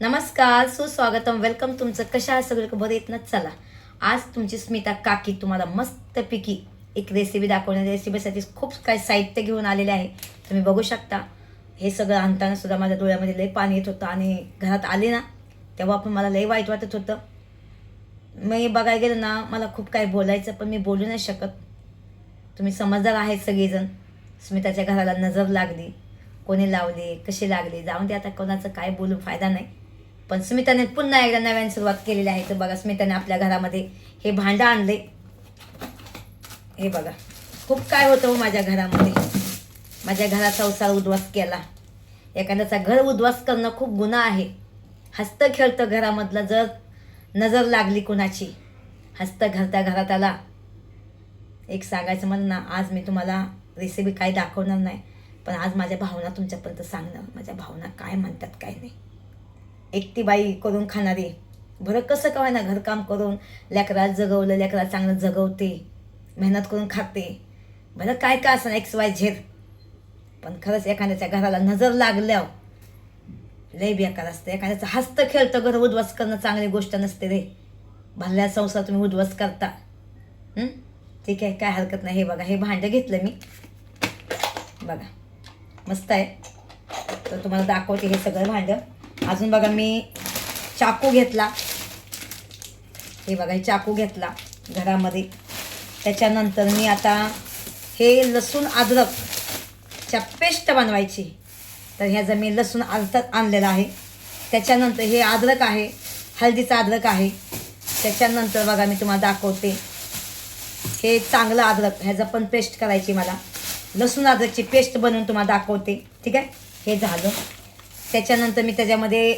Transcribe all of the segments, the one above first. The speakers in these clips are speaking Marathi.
नमस्कार सुस्वागतम. वेलकम तुमचं कशा आहे सगळं बरं येत ना? चला. आज तुमची स्मिता काकी तुम्हाला मस्तपैकी एक रेसिपी दाखवणार. रेसिपीसाठी खूप काही साहित्य घेऊन आलेले आहे. तुम्ही बघू शकता. हे सगळं आणताना सुद्धा माझ्या डोळ्यामध्ये लई पाणी येत होतं आणि घरात आले ना तेव्हा पण मला लई वाईट वाटत होतं. मी बघायला गेलं ना मला खूप काही बोलायचं पण मी बोलू नाही शकत. तुम्ही समजदार आहेत सगळेजण. स्मिताच्या घराला नजर लागली. कोणी लावली? कशी लागली? जाऊन दे आता कोणाचं काय बोलून फायदा नाही. पण स्मिताने पुन्हा एकदा नव्याने सुरुवात केलेली आहे. तर बघा स्मिताने आपल्या घरामध्ये हे भांडं आणले. हे बघा खूप काय होतं हो माझ्या घरामध्ये. माझ्या घराचा उसार उद्ध्वस्त केला. एखाद्याचा घर उद्ध्वस्त करणं खूप गुन्हा आहे. हस्त खेळतं घरामधलं जर नजर लागली कुणाची हस्त घरता घरात आला एक सांगायचं म्हणून ना आज मी तुम्हाला रेसिपी काही दाखवणार नाही पण आज माझ्या भावना तुमच्यापर्यंत सांगणार. माझ्या भावना काय म्हणतात काय नाही. एकटी बाई करून खाणारी. बरं कसं काय ना घरकाम करून लेकराला जगवलं लेकरात चांगलं जगवते मेहनत करून खाते. बरं काय का असं एक्स वाय झेड पण खरंच एखाद्याच्या घराला नजर लागल्यावर लय बेकार असतं. एखाद्याचं हस्त खेळतं घर उद्ध्वस्त करणं चांगली गोष्ट नसते रे. भरल्या संसार तुम्ही उद्ध्वस्त करता. ठीक आहे काय हरकत नाही. हे बघा हे भांडं घेतलं मी. बघा मस्त आहे. तर तुम्हाला दाखवते हे सगळं भांडं. अजून बघा मी चाकू घेतला. हे बघा हे चाकू घेतला घरामध्ये. त्याच्यानंतर मी आता हे लसूण अद्रकच्या पेस्ट बनवायची. तर ह्याचं मी लसूण अर्थात आणलेलं आहे त्याच्यानंतर हे अद्रक आहे हळदीचं अद्रक आहे. त्याच्यानंतर बघा मी तुम्हाला दाखवते. हे चांगलं अद्रक ह्याचं पण पेस्ट करायची मला. लसूण अद्रकची पेस्ट बनवून तुम्हाला दाखवते. ठीक आहे? हे झालं. त्याच्यानंतर मी त्याच्यामध्ये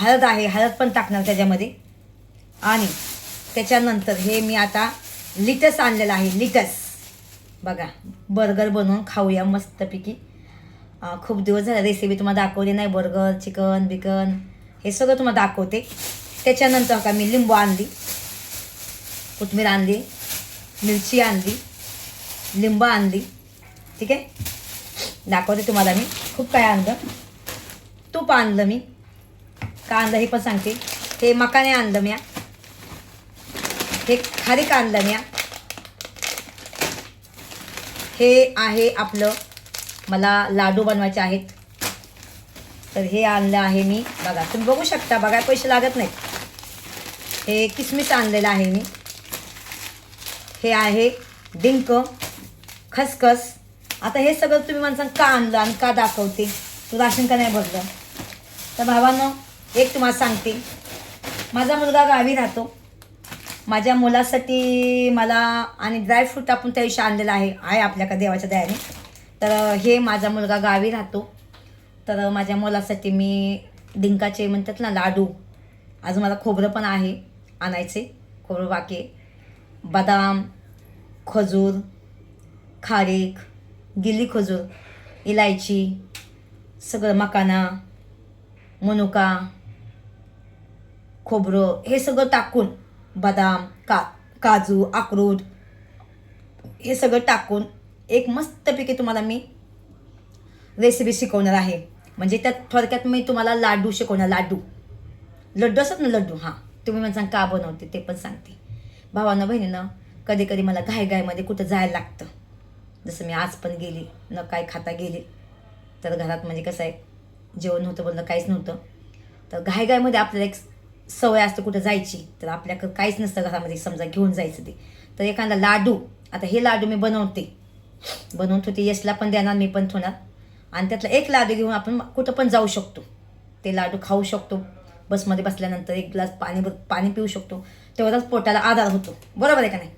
हळद आहे हळद पण टाकणार त्याच्यामध्ये. आणि त्याच्यानंतर हे मी आता लिटस आणलेलं आहे लिटस. बघा बर्गर बनवून खाऊया मस्तपैकी. खूप दिवस झाला रेसिपी तुम्हाला दाखवली नाही बर्गर चिकन बिकन हे सगळं तुम्हाला दाखवते. त्याच्यानंतर का मी लिंबू आणली कोथमीर आणली मिरची आणली लिंबू आणली. ठीक आहे? दाखवते तुम्हाला मी. खूप काय आणलं. तूप आणलं मी. का आणलं हे पण सांगते. हे मकाने आणलं म्या. हे खारीक आणलं म्या. हे आहे आपलं मला लाडू बनवायचे आहेत. तर हे आणलं आहे मी. बघा तुम्ही बघू शकता बघा पैसे लागत नाहीत. हे किसमिस आणलेलं आहे मी. हे आहे डिंक खसखस. आता हे सगळं तुम्ही माणसानं का आणलं आणि का दाखवते? तू राशन का नाही भरलं? तर भावानं एक तुम्हाला सांगते. माझा मुलगा गावी राहतो. माझ्या मुलासाठी मला आणि ड्रायफ्रूट आपण त्या दिवशी आणलेलं आहे. आहे आपल्याकडे देवाच्या दयाने. तर हे माझा मुलगा गावी राहतो. तर माझ्या मुलासाठी मी डिंकाचे म्हणतात ना लाडू. अजून मला खोबरं पण आहे आणायचे. खोबरं बाकी बदाम खजूर खारीक गिली खजूर इलायची सगळं मकाना मनुका खोबरं हे सगळं टाकून बदाम का काजू अक्रोड हे सगळं टाकून एक मस्तपैकी तुम्हाला मी रेसिपी शिकवणार आहे. म्हणजे त्यात थोडक्यात मी तुम्हाला लाडू शिकवणार लाडू. लड्डू असतात ना लड्डू? हां. तुम्ही मला सांग का बनवते? ते पण सांगते. भावानं बहिणीनं कधी कधी मला घाईघाईमध्ये कुठं जायला लागतं. जसं मी आज पण गेली न काय खाता गेली. तर घरात म्हणजे कसं आहे जेवण होतं बोलणं काहीच नव्हतं. तर घाईघाईमध्ये आपल्याला एक सवय असते कुठं जायची तर आपल्याकडं काहीच नसतं घरामध्ये समजा घेऊन जायचं ते. तर एखादा लाडू आता हे लाडू मी बनवते. बनवून होते यशला पण देणार मी पण ठेवणार. आणि त्यातला एक लाडू घेऊन आपण कुठं पण जाऊ शकतो. ते लाडू खाऊ शकतो. बसमध्ये बसल्यानंतर एक ग्लास पाणी पाणी पिऊ शकतो. तेवढाच पोटाला आधार होतो. बरोबर आहे का नाही?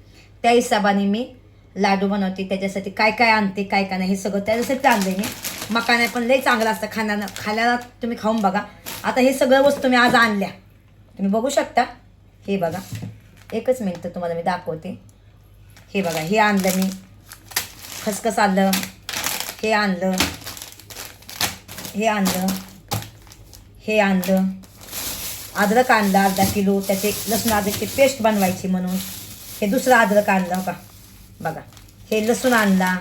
त्या हिशोबाने मी लाडू बनवते त्याच्यासाठी काय काय आणते काय काय नाही हे सगळं त्याच्यासाठी आणले मी. मकाने पण लई चांगलं असतं खाण्यानं. खाण्याला तुम्ही खाऊन बघा. आता हे सगळं वस्तू मी आज आणल्या. तुम्ही बघू शकता. हे बघा. एकच मिनटं तुम्हाला मी दाखवते. हे बघा हे आणलं मी. खसखस आणलं. हे आणलं. हे आणलं. हे आणलं. अद्रक आणलं अर्धा किलो. त्याचे लसूण अद्रकची पेस्ट बनवायची म्हणून. हे दुसरं अद्रक आणलं का बघा हे लसूण आणला.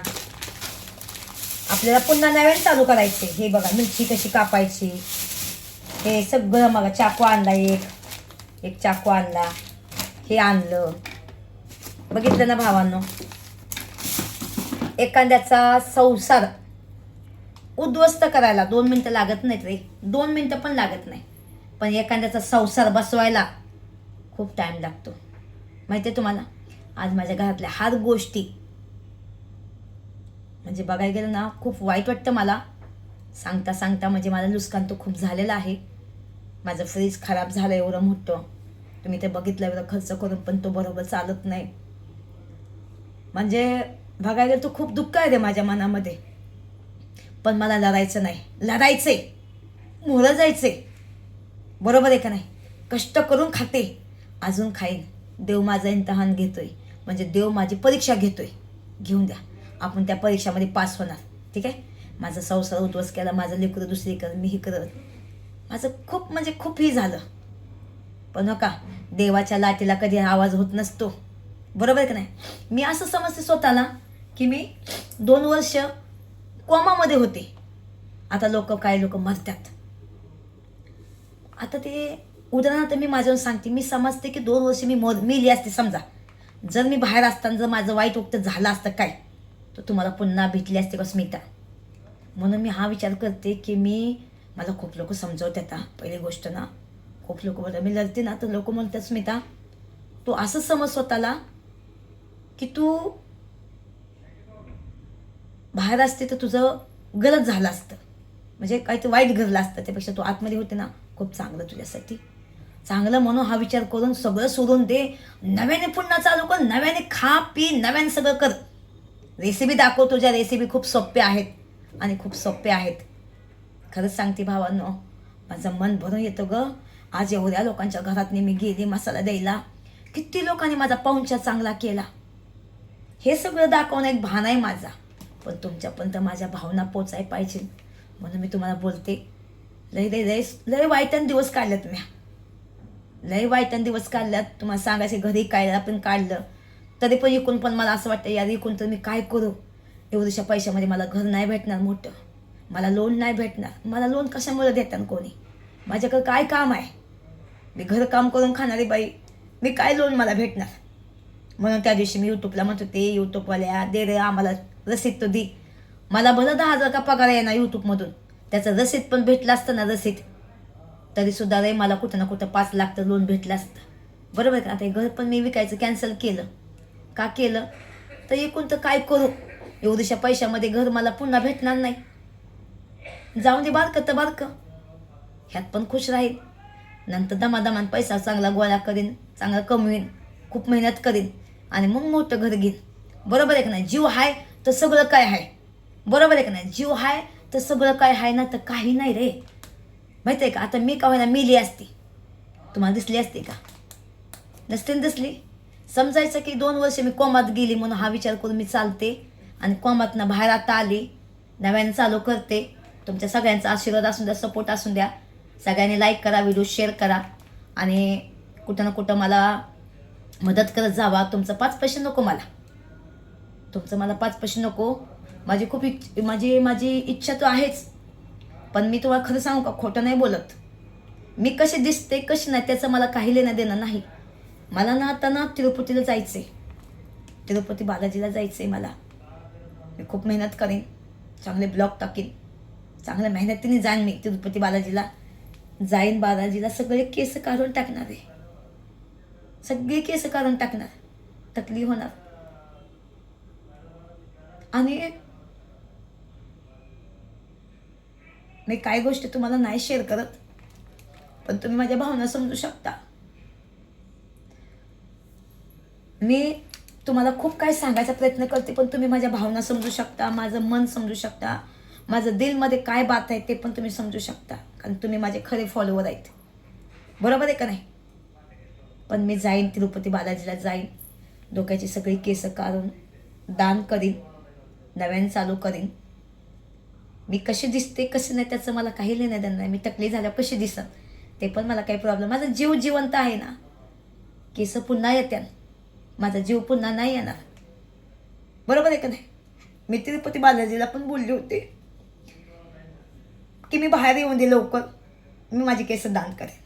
आपल्याला पुन्हा नव्याने चालू करायचे. हे बघा मिरची कशी कापायची. हे सगळं बघा चाकू आणला एक. एक चाकू आणला. हे आणलं. बघितलं ना भावांनो? एखाद्याचा संसार उद्ध्वस्त करायला दोन मिनटं लागत नाहीत रे. दोन मिनटं पण लागत नाही. पण एखाद्याचा संसार बसवायला खूप टाईम लागतो. माहिती आहे तुम्हाला? आज माझ्या घरातल्या हार गोष्टी. म्हणजे बघायला गेलं ना खूप वाईट वाटतं मला. सांगता सांगता म्हणजे मला नुकसान तो खूप झालेला आहे. माझं फ्रीज खराब झालं एवढं मोठं. तुम्ही ते बघितलं एवढं खर्च करून पण तो बरोबर चालत नाही. म्हणजे बघायला गेलं तो खूप दुःख आहे रे माझ्या मनामध्ये. पण मला लढायचं नाही. लढायचंय. मोहरं जायचंय. बरोबर आहे का नाही? कष्ट करून खाते. अजून खाईन. देव माझं इम्तहान घेतोय. म्हणजे देव माझी परीक्षा घेतोय. घेऊन द्या. आपण त्या परीक्षामध्ये पास होणार. ठीक आहे? माझा संसार उद्ध्वस्त केला माझं लेकरं दुसरी कर मी हे करत. माझं खूप म्हणजे खूप ही झालं. पण हो का देवाच्या लाटेला कधी आवाज होत नसतो. बरोबर आहे का नाही? मी असं समजते स्वतःला की मी दोन वर्ष कोमामध्ये होते. आता लोक काही लोक मरतात. आता ते उदाहरणार्थ मी माझ्यावर सांगते. मी समजते की दोन वर्ष मी मोर मेली असते समजा. जर मी बाहेर असताना जर माझं वाईट वक्त झालं असतं काय तर तुम्हाला पुन्हा भेटली असते का स्मिता म्हणून मी हा विचार करते की मी मला खूप लोक समजवतात आता पहिली गोष्ट ना खूप लोक बोलतात मी लढते ना तर लोक म्हणतात स्मिता तू असं समज स्वतःला की तू बाहेर असते तर तुझं गलत झालं असतं. म्हणजे काहीतरी वाईट घडलं असतं त्यापेक्षा तू आतमध्ये होते ना खूप चांगलं तुझ्यासाठी. चांगलं म्हणून हा विचार करून सगळं सोडून दे. नव्याने पुन्हा चालू कर नव्याने खा पी नव्याने सगळं कर. रेसिपी दाखव तुझ्या रेसिपी खूप सोप्या आहेत आणि खूप सोप्या आहेत. खरंच सांगते भावांनो माझं मन भरून येतं ग. आज एवढ्या लोकांच्या घरात मी गेली मसाला द्यायला. किती लोकांनी माझा पाहुणचा चांगला केला. हे सगळं दाखवणं एक भान आहे माझा. पण तुमच्यापर्यंत माझ्या भावना पोचाय पाहिजे. म्हणून मी तुम्हाला बोलते लय लय लय लय वाईटन दिवस काढल्यात म्या. लय वाईटन दिवस काढल्यात. तुम्हाला सांगायचे घरी काढलं पण काढलं. तरी पण इकून पण मला असं वाटतं यार इकून तर मी काय करू? एवढ्याशा पैशामध्ये मला घर नाही भेटणार मोठं. मला लोन नाही भेटणार. मला लोन कशामुळे देतात कोणी? माझ्याकडं काय काम आहे? मी घर काम करून खाणारी बाई. मी काय लोन मला भेटणार? म्हणून त्या दिवशी मी यूट्यूबला म्हणत होते यूट्यूबवाल्या दे रे आम्हाला रसीद तो दे. मला भलं दहा हजार का पगार आहे ना यूट्यूबमधून त्याचं रसीद पण भेटलं असतं ना रसीद. तरी सुद्धा रे मला कुठं ना कुठं पाच लाख तर लोन भेटलं असतं. बरोबर आहे का? आता घर पण मी विकायचं कॅन्सल केलं. का केलं? तर एकूण तर काय करू? एवढ्याशा पैशामध्ये घर मला पुन्हा भेटणार नाही. जाऊन दे बारकं तर बारकं. ह्यात पण खुश राहील. नंतर दमादमान पैसा चांगला गोळा करीन चांगला कमवीन खूप मेहनत करीन आणि मग मोठं घर घेईन. बरोबर आहे का नाही? जीव आहे तर सगळं काय आहे बरोबर आहे का नाही? जीव आहे तर सगळं काय आहे ना तर काही नाही रे. माहिती आहे का? आता मी का होईना मिली असते? तुम्हाला दिसली असते का? नसते ना दिसली? समजायचं की दोन वर्ष मी कोमात गेली म्हणून हा विचार करून मी चालते आणि कोमातनं बाहेर आता आली. नव्याने चालू करते. तुमच्या सगळ्यांचा आशीर्वाद असून द्या सपोर्ट असून द्या. सगळ्यांनी लाईक करा व्हिडिओ शेअर करा. आणि कुठं ना कुठं मला मदत करत जावा. तुमचं पाच पैसे नको मला. तुमचं मला पाच पैसे नको. माझी खूप इच्छ माझी माझी इच्छा तर आहेच. पण मी तुम्हाला खरं सांगू का? खोटं नाही बोलत. मी कशी दिसते कशी नाही त्याचं मला काही लेणं देणं नाही. मला ना आता ना तिरुपतीला जायचं आहे तिरुपती बालाजीला जायचं आहे मला. मी खूप मेहनत करेन चांगले ब्लॉग टाकीन चांगल्या मेहनतीने जाईन मी तिरुपती बालाजीला. जाईन बालाजीला सगळे केस काढून टाकणार आहे. सगळे केस काढून टाकणार. तकली होणार. आणि मी काय गोष्टी तुम्हाला नाही शेअर करत पण तुम्ही माझ्या भावना समजू शकता. मी तुम्हाला खूप काही सांगायचा प्रयत्न करते पण तुम्ही माझ्या भावना समजू शकता माझं मन समजू शकता माझं दिलमध्ये काय बात आहे ते पण तुम्ही समजू शकता कारण तुम्ही माझे खरे फॉलोवर आहेत. बरोबर आहे का नाही? पण मी जाईन तिरुपती बालाजीला जाईन डोक्याची सगळी केसं काढून दान करीन नव्याने चालू करीन मी कशी दिसते कशी नाही त्याचं मला काही लेणं देणं नाही मी टकली झाल्यावर कशी दिसन? ते पण मला काही प्रॉब्लेम माझा जीव जिवंत आहे ना. केस पुन्हा येत्यान माझा जीव पुन्हा नाही येणार. बरोबर आहे का नाही? मी तिरुपती बालाजीला पण बोलले होते की मी बाहेर येऊन दे लवकर. मी माझी केस दान करेन.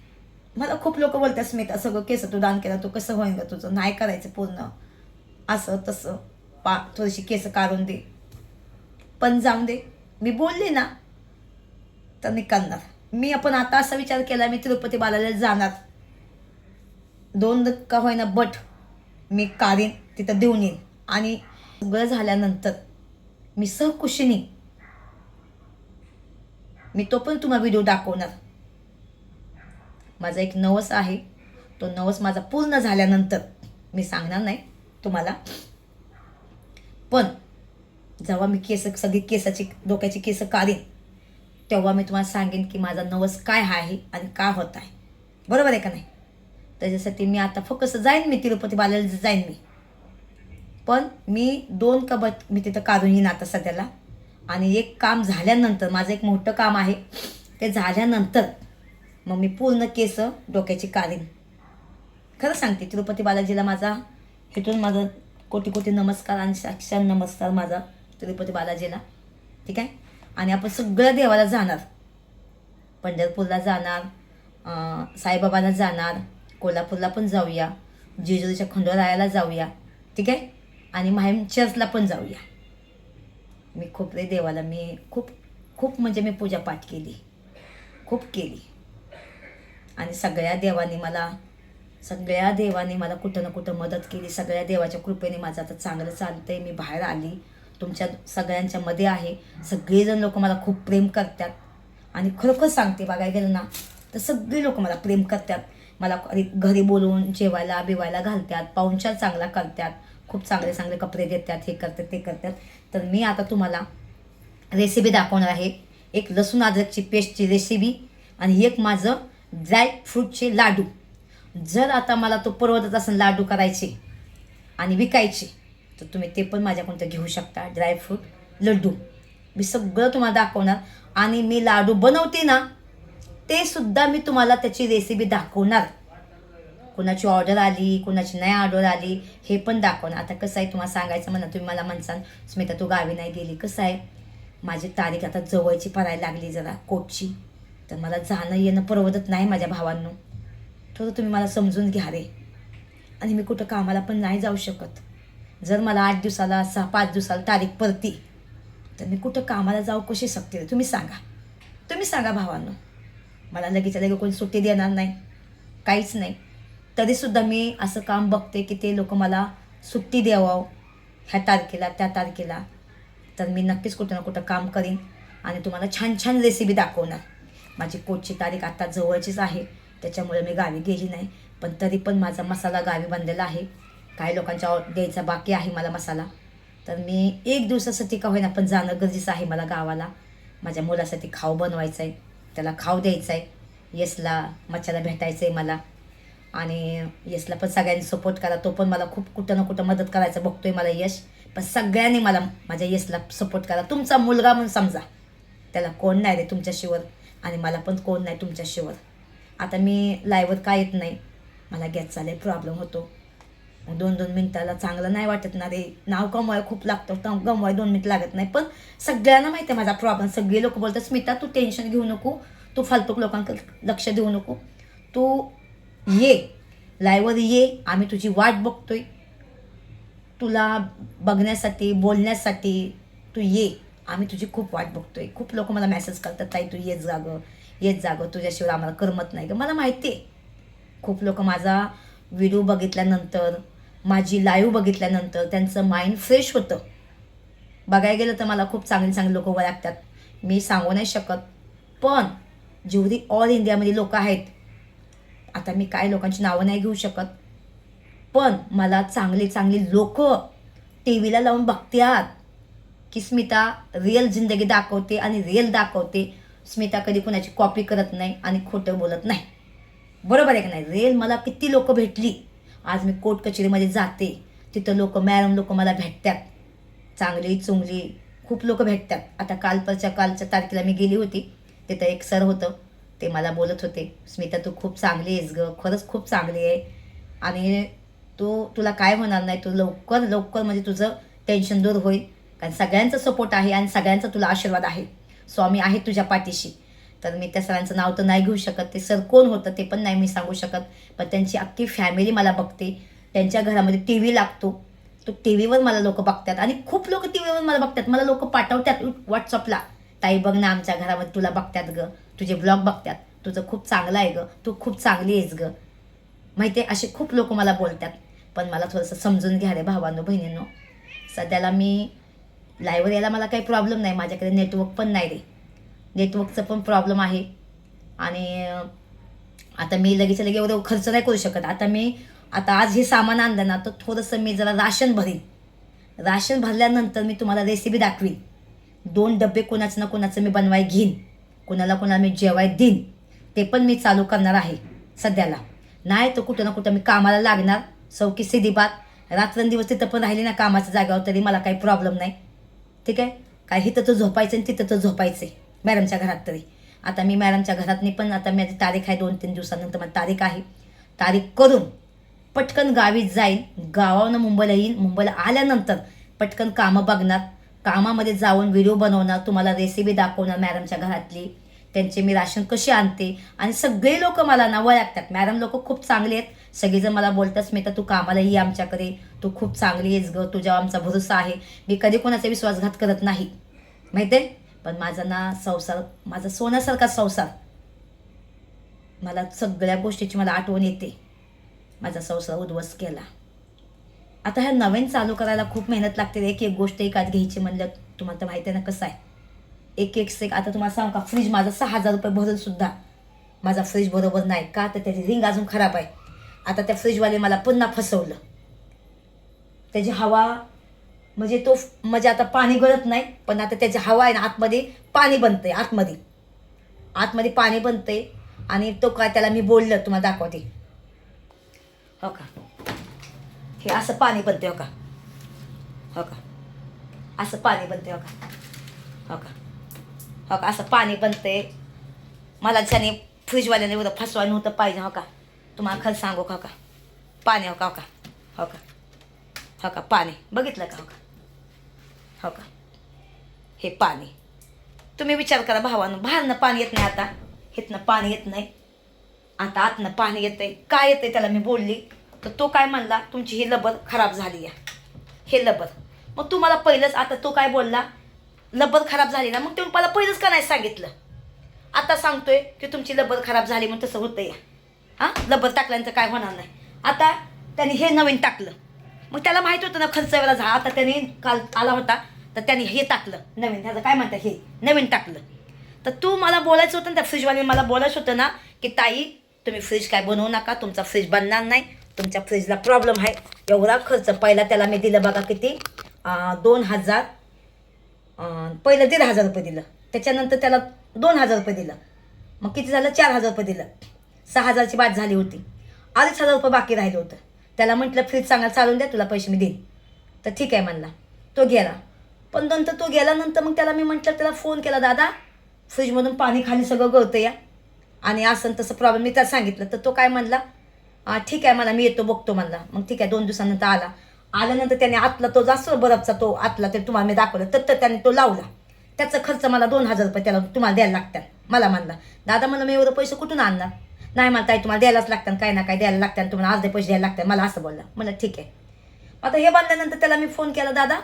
मला खूप लोक बोलतात स्मिता सगळं केस तू दान केला. तू कसं होईन का तुझं? नाही करायचं पूर्ण. असं तसं. पा थोडीशी केस काढून दे. पण जाऊन दे. मी बोलले ना तर मी करणार मी आपण आता असा विचार केला मी तिरुपती बालाला जाणार. दोन का होईना बट मी काढीन तिथं देऊन येईन. आणि सगळं झाल्यानंतर मी सहकुशीनी मी तो पण तुम्हाला व्हिडिओ दाखवणार. माझा एक नवस आहे. तो नवस माझा पूर्ण झाल्यानंतर मी सांगणार नाही तुम्हाला. पण जेव्हा मी केस सगळी केसाची डोक्याची केस काढेन तेव्हा मी तुम्हाला सांगेन की माझा नवस काय आहे आणि का होत आहे. बरोबर आहे का नाही? त्याच्यासाठी मी आता फक्त जाईन मी तिरुपती बालाजीला जाईन मी. पण मी दोन कबट मी तिथं काढून येईन आता सध्याला. आणि एक काम झाल्यानंतर माझं एक मोठं काम आहे ते झाल्यानंतर मग मी पूर्ण केस डोक्याची काढीन. खरं सांगते तिरुपती बालाजीला माझा इथून माझं कोटी कोटी नमस्कार आणि साक्षात नमस्कार माझा. तिरुपती बालाजीला ठीक आहे? आणि आपण सगळ्या देवाला जाणार. पंढरपूरला जाणार साईबाबाला जाणार कोल्हापूरला पण जाऊया जेजुरीच्या खंडोरायाला जाऊया ठीक आहे? आणि माहीम चर्चला पण जाऊया. मी खूप रे देवाला मी खूप खूप म्हणजे मी पूजापाठ केली. खूप केली. आणि सगळ्या देवांनी मला सगळ्या देवांनी मला कुठं ना कुठं मदत केली. सगळ्या देवाच्या कृपेने माझं आता चांगलं चालतं आहे मी बाहेर आली. तुमच्या सगळ्यांच्या मध्ये आहे. सगळेजण लोक मला खूप प्रेम करतात. आणि खरोखर सांगते बघायला गेलं ना तर सगळे लोक मला प्रेम करतात. मला घरी बोलवून जेवायला बिवायला घालतात. पाहुणचार चांगला करतात. खूप चांगले चांगले कपडे देतात. हे करतात ते करतात. तर मी आता तुम्हाला रेसिपी दाखवणार आहे. एक लसूण अद्रकची पेस्टची रेसिपी आणि एक माझं ड्रायफ्रूटचे लाडू. जर आता मला तो परवडत असेल लाडू करायचे आणि विकायचे तर तुम्ही ते पण माझ्याकडून घेऊ शकता. ड्रायफ्रूट लड्डू. मी सगळं तुम्हाला दाखवणार. आणि मी लाडू बनवते ना ते सुद्धा मी तुम्हाला त्याची रेसिपी दाखवणार. कुणाची ऑर्डर आली कुणाची नाही ऑर्डर आली हे पण दाखवणार. आता कसं आहे तुम्हाला सांगायचं म्हणा तुम्ही मला म्हणसाल स्मिता तू गावी नाही गेली. कसं आहे माझी तारीख आता जवळची पडायला लागली जरा कोटची. तर मला जाणं येणं परवडत नाही माझ्या भावांनो. थोडं तुम्ही मला समजून घ्या रे. आणि मी कुठं कामाला पण नाही जाऊ शकत. जर मला आठ दिवसाला सहा पाच दिवसाला तारीख परती तर मी कुठं कामाला जाऊ कशी शकते? तुम्ही सांगा. तुम्ही सांगा भावांनो. मला लगेच लगे कोणी सुट्टी देणार नाही. काहीच नाही. तरीसुद्धा मी असं काम बघते की ते लोक मला सुट्टी द्यावं ह्या तारखेला त्या तारखेला. तर मी नक्कीच कुठं ना कुठं काम करीन आणि तुम्हाला छान छान रेसिपी दाखवणार. माझी कोचची तारीख आता जवळचीच आहे. त्याच्यामुळे मी गावी गेली नाही पण तरी पण माझा मसाला गावी बनलेला आहे. काही लोकांच्या द्यायचा बाकी आहे मला मसाला. तर मी एक दिवसासाठी का होईना पण जाणं गरजेचं आहे मला गावाला. माझ्या मुलासाठी खाऊ बनवायचं आहे त्याला खाऊ द्यायचा आहे येसला मच्छाला भेटायचं आहे मला. आणि यशला पण सगळ्यांनी सपोर्ट करा तो पण मला खूप कुठं ना कुठं मदत करायचं बघतोय मला यश. पण सगळ्यांनी मला माझ्या यशला सपोर्ट करा. तुमचा मुलगा म्हणून समजा. त्याला कोण नाही रे तुमच्याशिवर आणि मला पण कोण नाही तुमच्याशिवर आता मी लाईव्हवर काय येत नाही? मला गॅसचा लय प्रॉब्लेम होतो. दोन दोन मिनिटाला चांगलं नाही वाटत ना रे. नाव कमवाय खूप लागतं. गमवाय दोन मिनिट लागत नाही. पण सगळ्यांना माहिती आहे माझा प्रॉब्लेम सगळे लोक बोलतात स्मिता तू टेन्शन घेऊ नको. तू फालतूक लोकांकडे लक्ष देऊ नको. तू ये. लायवर ये. आम्ही तुझी वाट बघतोय. तुला बघण्यासाठी बोलण्यासाठी तू ये. आम्ही तुझी खूप वाट बघतोय. खूप लोक मला मेसेज करतात ताई तू येत जागं. येत जागं. तुझ्याशिवाय आम्हाला करमत नाही. गं मला माहिती आहे. खूप लोक माझा व्हिडिओ बघितल्यानंतर माझी लाईव्ह बघितल्यानंतर त्यांचं माइंड फ्रेश होतं. बघायला गेलं तर मला खूप चांगले चांगले लोक लागतात मी सांगू नाही शकत. पण जेवढी ऑल इंडियामध्ये लोक आहेत आता मी काय लोकांची नावं नाही घेऊ शकत. पण मला चांगली चांगली लोक टी व्हीला लावून बघतात की स्मिता रिअल जिंदगी दाखवते आणि रिअल दाखवते. स्मिता कधी कोणाची कॉपी करत नाही आणि खोटं बोलत नाही. बरोबर आहे का नाही? रिअल मला किती लोकं भेटली. आज मी कोर्ट कचेरीमध्ये जाते. तिथं लोक मॅडम लोक मला भेटतात. चांगली चुंगली खूप लोक भेटतात. आता कालपरच्या कालच्या तारखेला मी गेली होती. तिथं एक सर होतं. ते मला बोलत होते स्मिता तू खूप चांगली आहेस ग. खरंच खूप चांगली आहे. आणि तू तुला काय होणार नाही? तू लवकर लवकर म्हणजे तुझं टेन्शन दूर होईल. कारण सगळ्यांचा सपोर्ट आहे आणि सगळ्यांचा तुला आशीर्वाद आहे. स्वामी आहे तुझ्या पाठीशी. तर मी त्या सरांचं नाव तर नाही घेऊ शकत. ते सर कोण होतं ते पण नाही मी सांगू शकत. पण त्यांची अख्खी फॅमिली मला बघते. त्यांच्या घरामध्ये टी व्ही लागतो. तो टी व्हीवर मला लोक बघतात. आणि खूप लोक टी व्हीवर मला बघतात. मला लोक पाठवतात व्हॉट्सअपला ताई बघ ना आमच्या घरामध्ये तुला बघतात ग. तुझे ब्लॉग बघतात. तुझं खूप चांगलं आहे ग. तू खूप चांगली आहेस ग. माहिती आहे? असे खूप लोक मला बोलतात. पण मला थोडंसं समजून घ्या रे भावांनो बहिणींनो. सध्याला मी लाईव्हवर यायला मला काही प्रॉब्लेम नाही. माझ्याकडे नेटवर्क पण नाही रे. नेटवर्कचा पण प्रॉब्लेम आहे. आणि आता मी लगेच लगे एवढं खर्च नाही करू शकत. आता मी आता आज हे सामान आणलं ना तर थोडंसं मी जरा राशन भरीन. राशन भरल्यानंतर मी तुम्हाला रेसिपी दाखवीन. दोन डबे कोणाचं ना कोणाचं मी बनवाय घेईन. कोणाला कोणाला मी जेवाय देईन. ते पण मी चालू करणार आहे सध्याला. नाही तर कुठं ना कुठं मी कामाला लागणार. सौकी सिदीबात रात्रंदिवस तिथं पण राहिली ना कामाच्या जागेवर तरी मला काही प्रॉब्लेम नाही. ठीक आहे? काय इथं तर झोपायचं आणि तिथं तर झोपायचं आहे मॅडमच्या घरात तरी. आता मी मॅडमच्या घरातनी पण आता माझी तारीख आहे दोन तीन दिवसानंतर माझी तारीख आहे. तारीख करून पटकन गावी जाईन गावावरून मुंबईला येईल मुंबईला आल्यानंतर पटकन कामं बघणार. कामामध्ये जाऊन व्हिडिओ बनवणार तुम्हाला रेसिपी दाखवणार मॅडमच्या घरातली. त्यांचे मी राशन कशी आणते? आणि सगळे लोक मला ना लागतात मॅडम लोक खूप चांगले आहेत. सगळेजण मला बोलतात मी तर तू कामाला ये आमच्याकडे. तू खूप चांगली आहेस ग. तुझ्यावर आमचा भरोसा आहे. मी कधी कोणाचा विश्वासघात करत नाही. माहिती आहे पण माझा ना संसार माझा सोन्यासारखा संसार. मला सगळ्या गोष्टीची मला आठवण येते. माझा संसार उद्ध्वस्त केला. आता ह्या नवीन चालू करायला खूप मेहनत लागते एक एक गोष्ट एकात घ्यायची म्हणलं तुम्हाला तर माहिती आहे ना कसं आहे. एक एक सेक आता तुम्हाला सांगू का फ्रीज माझा सहा हजार रुपये भरून सुद्धा. माझा फ्रीज बरोबर नाही का? तर त्याची रिंग अजून खराब आहे. आता त्या फ्रीजवाले मला पुन्हा फसवलं. त्याची हवा म्हणजे तो म्हणजे आता पाणी गळत नाही पण आता त्याची हवा आहे ना आतमध्ये पाणी बनतंय आतमध्ये आतमध्ये पाणी बनतंय आणि तो काय त्याला मी बोललं तुम्हाला दाखवते हो का हे असं पाणी बनते हो का हो का असं पाणी बनते हो का हो का हो का असं पाणी बनते मला त्याने फ्रीजवाल्याने उद्या फसवायला नव्हतं पाहिजे हो का तुम्हाला खरं सांगू का हो का पाणी हो का हो का हो का हो का पाणी बघितलं का हो का हो का? हे पाणी. तुम्ही विचार करा भावानं बाहेरनं पाणी येत नाही आता. इथनं पाणी येत नाही. आता आतनं पाणी येतंय. काय येतंय त्याला मी बोलली. तर तो काय म्हणला तुमची ही लबर खराब झाली आहे हे लबर. मग तुम्हाला पहिलंच आता तो काय बोलला लबर खराब झाली ना मग तुम्ही मला पहिलंच का नाही सांगितलं? आता सांगतोय की तुमची लबर खराब झाली म्हणून तसं होतं या. हां? लबर टाकल्यानंतर काय होणार नाही. आता त्याने हे नवीन टाकलं. मग त्याला माहीत होतं ना खर्च वेळेला झा. आता त्याने काल आला होता. तर त्याने हे टाकलं. नवीन त्याचं काय म्हणतात हे? नवीन टाकलं. तर तू मला बोलायचं होतं ना त्या फ्रीजवाले मला बोलायचं होतं ना की ताई तुम्ही फ्रीज काय बनवू नका तुमचा फ्रीज बनणार नाही तुमच्या फ्रीजला प्रॉब्लेम आहे. एवढा खर्च पहिला त्याला मी दिलं बघा किती? दोन हजार. पहिलं दीड हजार रुपये दिलं. त्याच्यानंतर त्याला दोन हजार रुपये दिलं. मग किती झालं? चार हजार रुपये दिलं. सहा हजारची बात झाली होती. अडीच हजार रुपये बाकी राहिलं होतं. त्याला म्हटलं फ्रीज चांगला चालून द्या तुला पैसे मी देईन. तर ठीक आहे म्हणला. तो गेला. पण नंतर तो गेल्यानंतर मग त्याला मी म्हटलं त्याला फोन केला दादा फ्रीजमधून पाणी खाली सगळं गळतं या आणि असं तसं प्रॉब्लेम मी त्याला सांगितलं. तर तो काय म्हणला "हा, ठीक आहे मला मी येतो बघतो म्हणला. मग ठीक आहे दोन दिवसानंतर आला. आल्यानंतर त्याने आतला तो जास्त बरफचा तो आतला ते तुम्हाला मी दाखवलं. तर तर त्याने तो लावला. त्याचा खर्च मला दोन हजार रुपये त्याला तुम्हाला द्यायला लागतात मला म्हणला. दादा मला मी एवढं पैसे कुठून आणणार? नाही मला ताई तुम्हाला द्यायलाच लागतात काय ना काय द्यायला लागतात तुम्हाला अर्धे पैसे द्यायला लागतात. मला असं बोललं. म्हणलं ठीक आहे. आता हे बांधल्यानंतर त्याला मी फोन केला दादा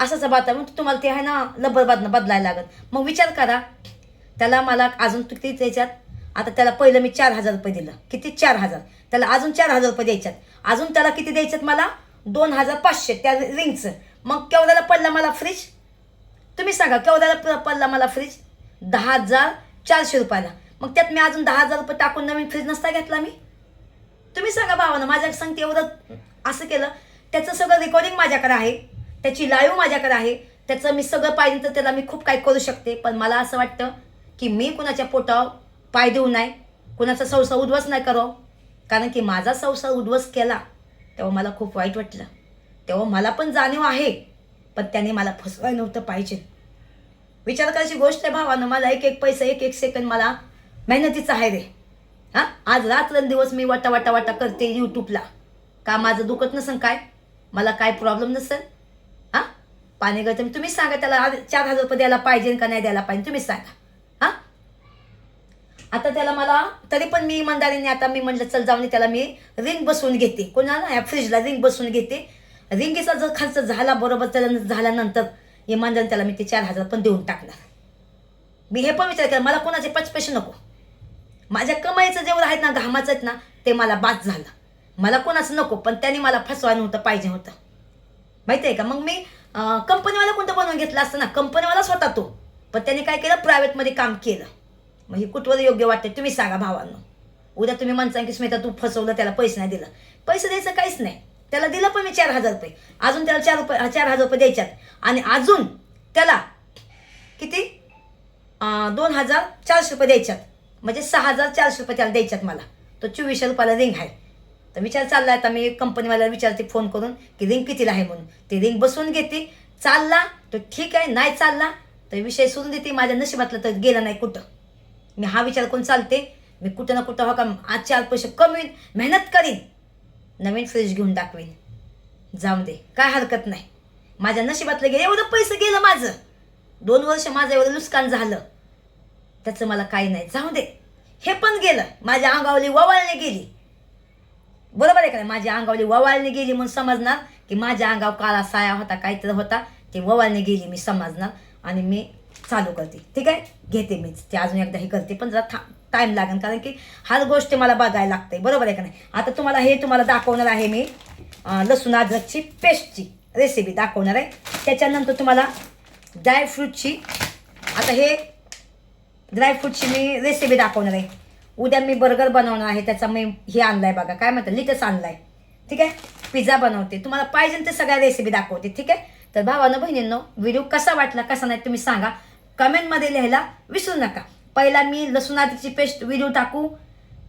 असंच बात आहे. मग तुम्हाला ते आहे ना लब्बरबादनं बदलायला लागत मग विचार करा. त्याला मला अजून किती त्याच्यात आता त्याला पहिलं मी चार हजार रुपये दिलं. किती? चार हजार. त्याला अजून चार हजार रुपये द्यायच्यात. अजून त्याला किती द्यायच्यात मला? दोन हजार पाचशे. त्या रिंगचं. मग केवढ्याला पडला मला फ्रीज तुम्ही सांगा केवढ्याला पडला मला फ्रीज दहा हजार चारशे रुपयाला. मग त्यात मी अजून दहा हजार रुपये टाकून नवीन फ्रीज नसता घेतला मी? तुम्ही सांगा भावानं माझ्या सांगते एवढं असं केलं. त्याचं सगळं रेकॉर्डिंग माझ्याकडे आहे. त्याची लाईव्ह माझ्याकडे आहे. त्याचं मी सगळं पाहिजे तर त्याला मी खूप काही करू शकते. पण मला असं वाटतं की मी कुणाच्या पोटावर पाय देऊ नाही कुणाचा संसार उद्ध्वस्त नाही करो कारण की माझा संसार उद्ध्वस्त केला तेव्हा मला खूप वाईट वाटलं. तेव्हा मला पण जाणीव आहे पण त्याने मला फसवायला नव्हतं पाहिजे. विचार करायची गोष्ट आहे भावानं मला एक एक पैसा एक एक सेकंद मला मेहनतीचा आहे रे. हां? आज रात्रंदिवस मी वाटा वाटा वाटा करते यूट्यूबला का माझं दुखत नसेल काय? मला काय प्रॉब्लेम नसेल पाणी गळतं तुम्हीच सांगा त्याला चार हजार रुपये द्यायला पाहिजे का नाही द्यायला पाहिजे. तुम्हीच सांगा. हां? आता त्याला मला तरी पण मी इमानदारीने आता मी म्हटलं चल जाऊन त्याला मी रिंग बसवून घेते. कोणाला? या फ्रीजला रिंग बसवून घेते. रिंगीचा जर खर्च झाला बरोबर त्याला झाल्यानंतर इमानदारीने त्याला मी ते चार हजार पण देऊन टाकणार. मी हे पण विचार केला मला कोणाचे पाच पैसे नको. माझ्या कमाईचं जेवढं आहेत ना घामाचं आहेत ना ते मला बाद झालं. मला कोणाचं नको पण त्याने मला फसवायला नव्हतं पाहिजे होतं. माहिती आहे का? मग मी कंपनीवाला कोणतं बनवून घेतलं असतं ना? कंपनीवालाच होता तो. पण त्याने काय केलं? प्रायव्हेटमध्ये काम केलं. मग हे कुठवर योग्य वाटते तुम्ही सांगा भावांना. उद्या तुम्ही म्हणसान की स्मिता तू फसवलं त्याला पैसे नाही दिलं. पैसे द्यायचं काहीच नाही. त्याला दिलं पण मी चार हजार रुपये. अजून त्याला चार रुपये चार हजार रुपये द्यायच्यात. आणि अजून त्याला किती? दोन हजार चारशे रुपये द्यायच्यात. म्हणजे सहा हजार चारशे रुपये त्याला द्यायच्यात मला. तो चोवीसशे रुपयाला रिंग आहे. तर विचार चालला आता मी कंपनीवाल्याला विचारते फोन करून की रिंग कितीला आहे म्हणून. ती रिंग बसवून घेते. चालला तर ठीक आहे. नाही चालला तर विषय सोडून देते. माझ्या नशिबातलं तर गेला नाही कुठं. मी हा विचार करून चालते. मी कुठं ना कुठं हो का आज चार पैसे कमवीन मेहनत करीन. नवीन फ्रीज घेऊन दाखवीन जाऊ दे. काय हरकत नाही. माझ्या नशिबातलं गेलं. एवढं पैसे गेलं माझं. दोन वर्ष माझं एवढं नुकसान झालं. त्याचं मला काही नाही. जाऊ दे. हे पण गेलं. माझ्या अंगावली ववाळणे गेली. बरोबर आहे का नाही? माझ्या अंगावली ववाळणी गेली म्हणून समजणार की माझ्या अंगावर काळा साया होता काहीतरी होता ते ववाळणी गेली मी समजणार आणि मी चालू करते. ठीक आहे? घेते मीच. ते अजून एकदा हे करते पण जरा टाईम लागेल कारण की हर गोष्ट मला बघायला लागते बरोबर आहे का नाही? आता तुम्हाला हे तुम्हाला दाखवणार आहे मी लसूण अद्रकची पेस्टची रेसिपी दाखवणार आहे. त्याच्यानंतर तुम्हाला ड्रायफ्रूटची आता हे ड्रायफ्रूटची मी रेसिपी दाखवणार आहे. उद्या मी बर्गर बनवणार आहे त्याचा मी हे आणलाय बघा. काय म्हणतात? लिटस आणलाय. ठीक आहे? पिझ्झा बनवते. तुम्हाला पाहिजे ते सगळ्या रेसिपी दाखवते ठीक आहे? तर भावानं बहिणींनो व्हिडिओ कसा वाटला कसा नाही तुम्ही सांगा. कमेंटमध्ये लिहायला विसरू नका. पहिला मी लसूण आदीची पेस्ट व्हिडिओ टाकू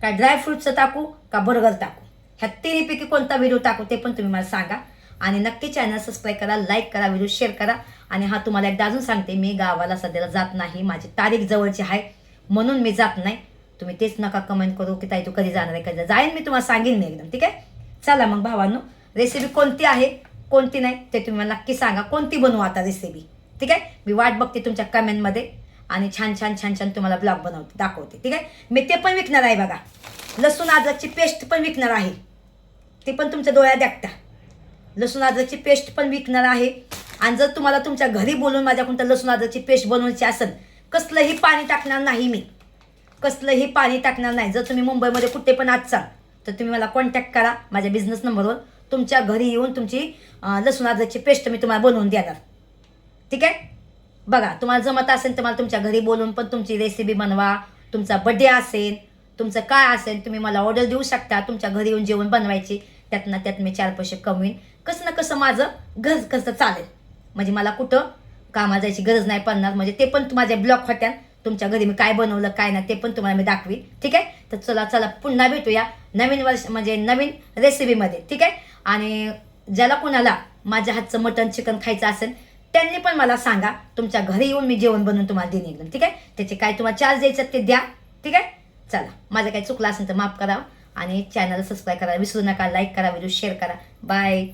का ड्रायफ्रूटचं टाकू का बर्गर टाकू? ह्या तिन्हीपैकी कोणता व्हिडिओ टाकू ते पण तुम्ही मला सांगा. आणि नक्की चॅनल सबस्क्राईब करा लाईक करा व्हिडिओ शेअर करा. आणि हा तुम्हाला एकदा अजून सांगते मी गावाला सध्याला जात नाही. माझी तारीख जवळची आहे. म्हणून मी जात नाही. तुम्ही तेच नका कमेंट करू की ताई तू कधी जाणार आहे कधी जाईन मी तुम्हाला सांगेन नाही एकदम ठीक आहे? चला मग भावांनो रेसिपी कोणती आहे कोणती नाही ते तुम्ही मला नक्की सांगा. कोणती बनवू आता रेसिपी ठीक आहे? मी वाट बघते तुमच्या कमेंटमध्ये आणि छान छान छान छान तुम्हाला ब्लॉग बनवते दाखवते ठीक आहे? मी ते पण विकणार आहे बघा. लसूण अद्रकची पेस्ट पण विकणार आहे. ती पण तुमच्या डोळ्यात देखता लसूण अद्रकची पेस्ट पण विकणार आहे. आणि जर तुम्हाला तुमच्या घरी बोलून माझ्याकडून तर लसूण अद्रकची पेस्ट बनवायची असेल कसलंही पाणी टाकणार नाही मी. कसलंही पाणी टाकणार नाही. जर तुम्ही मुंबईमध्ये कुठे पण असाल तर तुम्ही मला कॉन्टॅक्ट करा माझ्या बिझनेस नंबरवर तुमच्या घरी येऊन तुमची लसूण अद्रकची पेस्ट मी तुम्हाला बनवून देणार. ठीक आहे? बघा तुम्हाला जमत असेल तर मला तुमच्या घरी बोलून पण तुमची रेसिपी बनवा. तुमचा बड्डे असेल तुमचं काय असेल तुम्ही मला ऑर्डर देऊ शकता. तुमच्या घरी येऊन जेवण बनवायची. त्यातनं त्यात मी चार पैसे कमवीन. कसं ना कसं माझं घर कसं चालेल. म्हणजे मला कुठं कामा जायची गरज नाही पडणार. म्हणजे ते पण माझ्या ब्लॉक होत्या. तुमच्या घरी मी काय बनवलं काय नाही ते पण तुम्हाला मी दाखवीन ठीक आहे? तर चला चला पुन्हा भेटूया नवीन वर्ष म्हणजे नवीन रेसिपीमध्ये ठीक आहे? आणि ज्याला कोणाला माझ्या हातचं मटन चिकन खायचं असेल त्यांनी पण मला सांगा तुमच्या घरी येऊन मी जेवण बनवून तुम्हाला देईन एकदम ठीक आहे? त्याचे काय तुम्हाला चार्ज द्यायचं ते द्या ठीक आहे? चला माझं काही चुकलं असेल तर माफ करा आणि चॅनल सबस्क्राईब करा विसरू नका लाईक करा व्हिडिओ शेअर करा. बाय